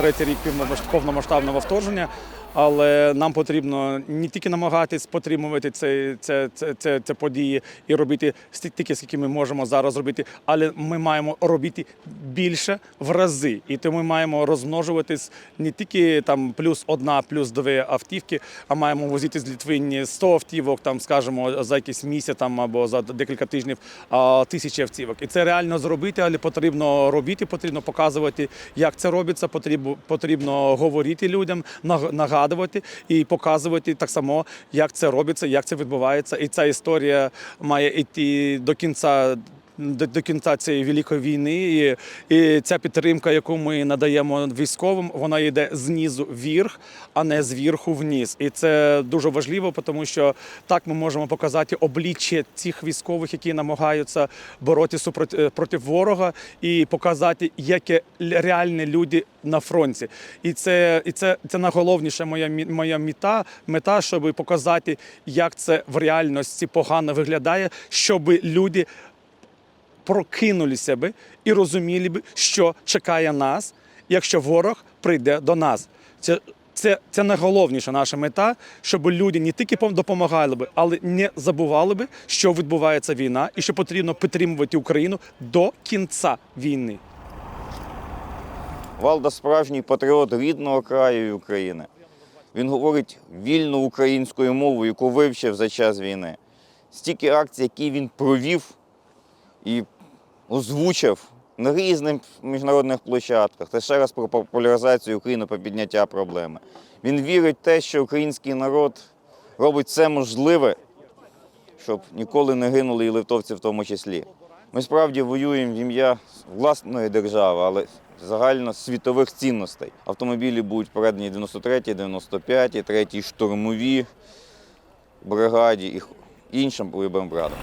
третій рік повномасштабного вторгнення. Але нам потрібно не тільки намагатись підтримувати це, це, це, це, це події і робити стільки, скільки ми можемо зараз робити, але ми маємо робити більше в рази. І тому ми маємо розмножуватись не тільки там плюс одна, плюс дві автівки, а маємо возити з Літвині 100 автівок, там скажімо, за якийсь місяць там або за декілька тижнів тисячі автівок. І це реально зробити, але потрібно робити, потрібно показувати, як це робиться. Потрібно потрібно говорити людям, наг- нагадувати і показувати так само, як це робиться, як це відбувається. І ця історія має йти до кінця. До, до кінця цієї великої війни, і, і ця підтримка, яку ми надаємо військовим, вона йде знизу вверх, а не зверху вниз. І це дуже важливо, тому що так ми можемо показати обличчя цих військових, які намагаються боротися супроти проти ворога, і показати, які реальні люди на фронті. І це, і це, це найголовніша моя моя мета, мета, щоб показати, як це в реальності погано виглядає, щоб люди прокинулися би і розуміли би, що чекає нас, якщо ворог прийде до нас. Це, це, це найголовніша наша мета, щоб люди не тільки допомагали би, але не забували би, що відбувається війна, і що потрібно підтримувати Україну до кінця війни. Валда справжній патріот рідного краю України. Він говорить вільно українською мовою, яку вивчив за час війни. Стільки акцій, які він провів і озвучив на різних міжнародних площадках. Це ще раз про популяризацію України, про підняття проблеми. Він вірить в те, що український народ робить все можливе, щоб ніколи не гинули і литовці в тому числі. Ми справді воюємо в ім'я власної держави, але загально світових цінностей. Автомобілі будуть передані 93-й, 95-й, 3-й штурмові бригаді і іншим бойовим братам.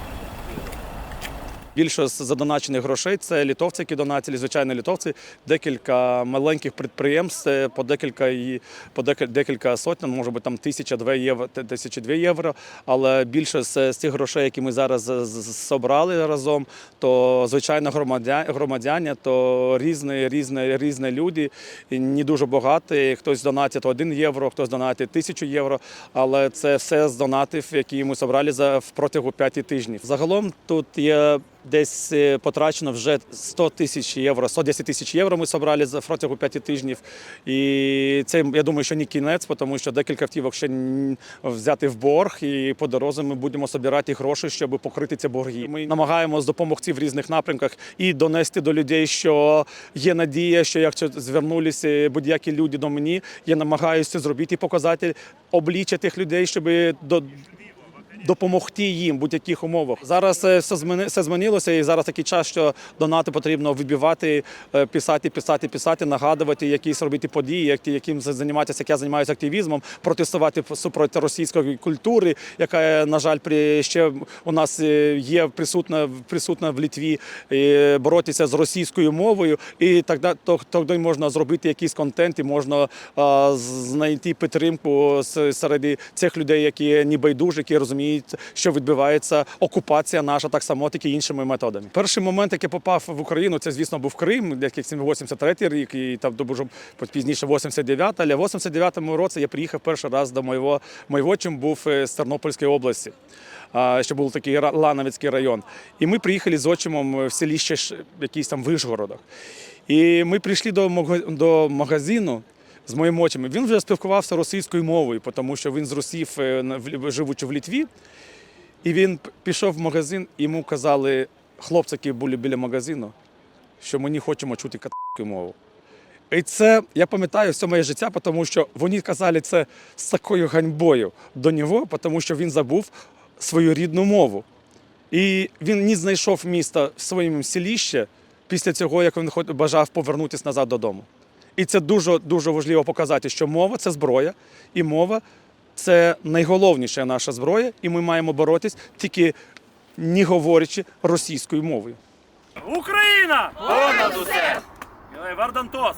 Більше з задоначених грошей це літовці, які донатили, звичайно, літовці, декілька маленьких підприємств е, по декілька і по декілька, сотень, може бути там тисяча дві євро, тисячі дві євро. Але більше з, тих грошей, які ми зараз зібрали разом, то звичайно громадян, громадяни, то різні, різні, різні люди, не дуже багаті. Хтось донатить 1 євро, хтось донатить тисячу євро. Але це все з донатів, які ми зібрали за протягом п'яти тижнів. Загалом тут є. Десь е, потрачено вже 100 тисяч євро, 110 тисяч євро ми зібрали за протягом п'яти тижнів. І це, я думаю, що не кінець, тому що декілька автівок ще взяти в борг, і по дорозі ми будемо збирати гроші, щоб покрити ці борги. Ми намагаємося допомогти в різних напрямках і донести до людей, що є надія, що якщо звернулися будь-які люди до мені, я намагаюся зробити показати обличчя тих людей, щоб до допомогти їм в будь-яких умовах. Зараз е, все все змінилося, і зараз такий час, що донати потрібно вибивати, е, писати, писати, писати, нагадувати, якісь робити події, як- яким займатися, як я займаюся активізмом, протестувати супроти російської культури, яка, е, на жаль, при ще у нас є присутна присутна в Літві, і боротися з російською мовою, і тоді, то- тоді можна зробити якийсь контент, і можна а, знайти підтримку серед цих людей, які не байдужі, які розуміють, що відбувається окупація наша так само, так іншими методами. Перший момент, який попав в Україну, це звісно був Крим, якийсь 83 рік, і там дуже пізніше 89 Але в 89-му році я приїхав перший раз до моєго чим був е, з Тернопільської області. Що був такий Лановецький район. І ми приїхали з отчимом в селище Ш- якийсь там Вишгородах. І ми прийшли до магазину з моїм отчимом. Він вже спілкувався російською мовою, тому що він з Росів, е, живучи в Літві. І він пішов в магазин, і йому казали хлопці, які були біля магазину, що ми не хочемо чути катарську мову. І це я пам'ятаю все моє життя, тому що вони казали це з такою ганьбою до нього, тому що він забув свою рідну мову. І він не знайшов міста в своєму селищі після цього, як він бажав повернутися назад додому. І це дуже дуже важливо показати, що мова це зброя, і мова це найголовніша наша зброя, і ми маємо боротись тільки не говорячи російською мовою. Україна! Понад усе! Вардантос!